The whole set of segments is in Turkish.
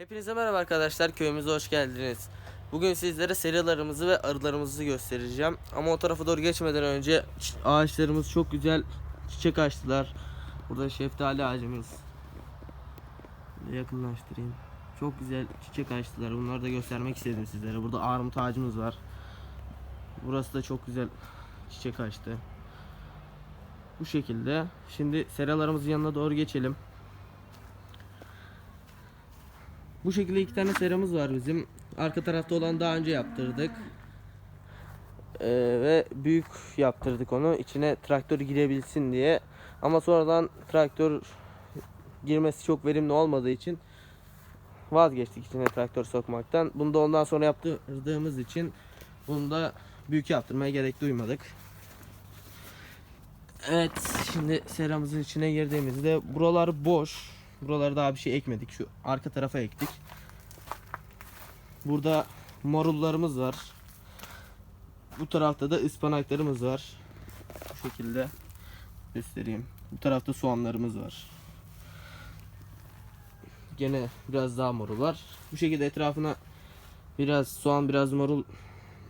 Hepinize merhaba arkadaşlar köyümüze hoş geldiniz. Bugün sizlere serialarımızı ve arılarımızı göstereceğim. Ama o tarafa doğru geçmeden önce ağaçlarımız çok güzel çiçek açtılar. Burada şeftali ağacımız. Yakınlaştırayım. Çok güzel çiçek açtılar. Bunları da göstermek istedim sizlere. Burada armut ağacımız var. Burası da çok güzel çiçek açtı. Bu şekilde. Şimdi seralarımızın yanına doğru geçelim. Bu şekilde iki tane seramız var bizim. Arka tarafta olan daha önce yaptırdık. Ee, ve büyük yaptırdık onu. İçine traktör girebilsin diye. Ama sonradan traktör girmesi çok verimli olmadığı için vazgeçtik içine traktör sokmaktan. Bunu da ondan sonra yaptırdığımız için bunu da büyük yaptırmaya gerek duymadık. Evet şimdi seramızın içine girdiğimizde buralar boş. Buralara daha bir şey ekmedik. Şu arka tarafa ektik. Burada marullarımız var. Bu tarafta da ıspanaklarımız var. Bu şekilde göstereyim. Bu tarafta soğanlarımız var. Gene biraz daha marul var. Bu şekilde etrafına biraz soğan biraz marul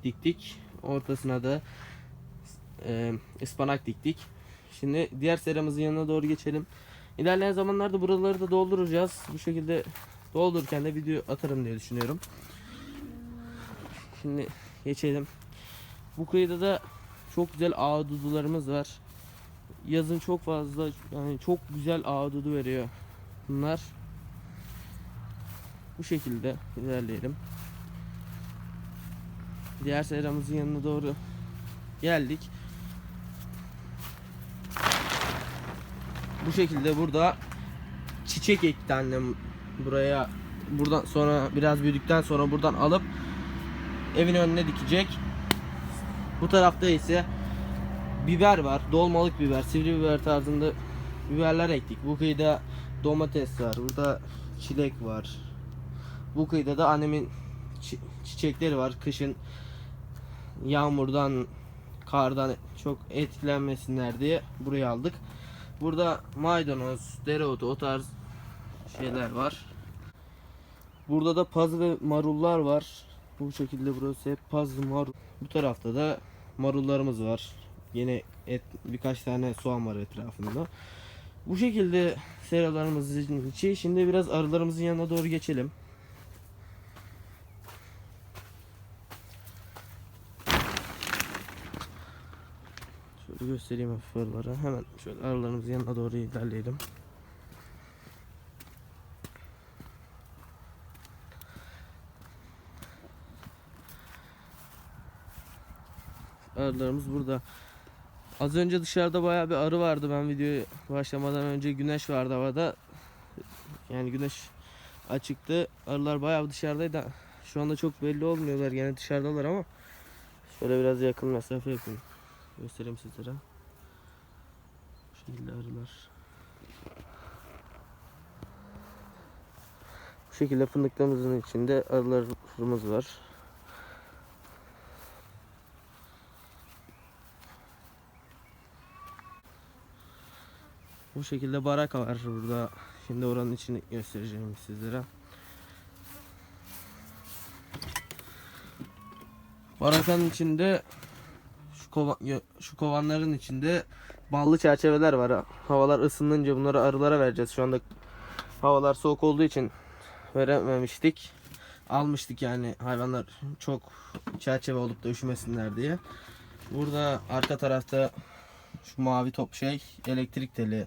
diktik. Ortasına da e, ıspanak diktik. Şimdi diğer seramızın yanına doğru geçelim. İlerleyen zamanlarda buraları da dolduracağız. Bu şekilde doldururken de video atarım diye düşünüyorum. Şimdi geçelim. Bu kıyıda da çok güzel ağdudularımız var. Yazın çok fazla yani çok güzel ağdudu veriyor. Bunlar bu şekilde ilerleyelim. Diğer seramızın yanına doğru geldik. Bu şekilde burada çiçek ekti annem buraya buradan sonra biraz büyüdükten sonra buradan alıp evin önüne dikecek. Bu tarafta ise biber var. Dolmalık biber, sivri biber tarzında biberler ektik. Bu kıyıda domates var. Burada çilek var. Bu kıyıda da annemin çi- çiçekleri var. Kışın yağmurdan, kardan çok etkilenmesinler diye buraya aldık. Burada maydanoz, dereotu o tarz şeyler var. Burada da pazı ve marullar var. Bu şekilde burası hep pazı marul. Bu tarafta da marullarımız var. Yine et birkaç tane soğan var etrafında. Bu şekilde seralarımızın içi. Şimdi biraz arılarımızın yanına doğru geçelim. Göstereyim hafif. Hemen şöyle arılarımızın yanına doğru ilerleyelim. Arılarımız burada. Az önce dışarıda bayağı bir arı vardı. Ben videoya başlamadan önce güneş vardı havada. Yani güneş açıktı. Arılar bayağı dışarıdaydı. Şu anda çok belli olmuyorlar. Gene dışarıdalar ama şöyle biraz yakın mesafe yapayım. Göstereyim sizlere. Bu şekilde arılar. Bu şekilde fındıklarımızın içinde arılarımız var. Bu şekilde baraka var burada. Şimdi oranın içini göstereceğim sizlere. Barakanın içinde şu kova, şu kovanların içinde ballı çerçeveler var. ha. Havalar ısınınca bunları arılara vereceğiz. Şu anda havalar soğuk olduğu için verememiştik. Almıştık yani hayvanlar çok çerçeve olup da üşümesinler diye. Burada arka tarafta şu mavi top şey elektrik teli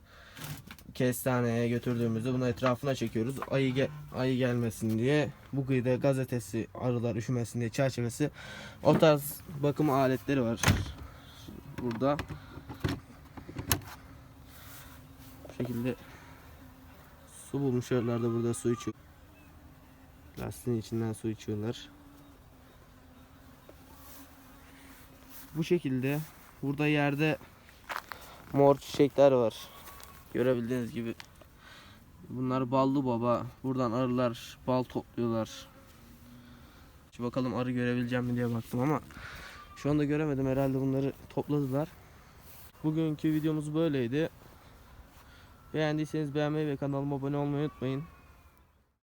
kestaneye götürdüğümüzde bunu etrafına çekiyoruz. Ayı ge- ayı gelmesin diye. Bu kıyıda gazetesi arılar üşümesin diye çerçevesi. O tarz bakım aletleri var. Burada. Bu şekilde su bulmuş arılar da burada su içiyor. Lastiğin içinden su içiyorlar. Bu şekilde burada yerde mor çiçekler var. Görebildiğiniz gibi. Bunlar ballı baba. Buradan arılar bal topluyorlar. Şu bakalım arı görebileceğim mi diye baktım ama şu anda göremedim. Herhalde bunları topladılar. Bugünkü videomuz böyleydi. Beğendiyseniz beğenmeyi ve kanalıma abone olmayı unutmayın.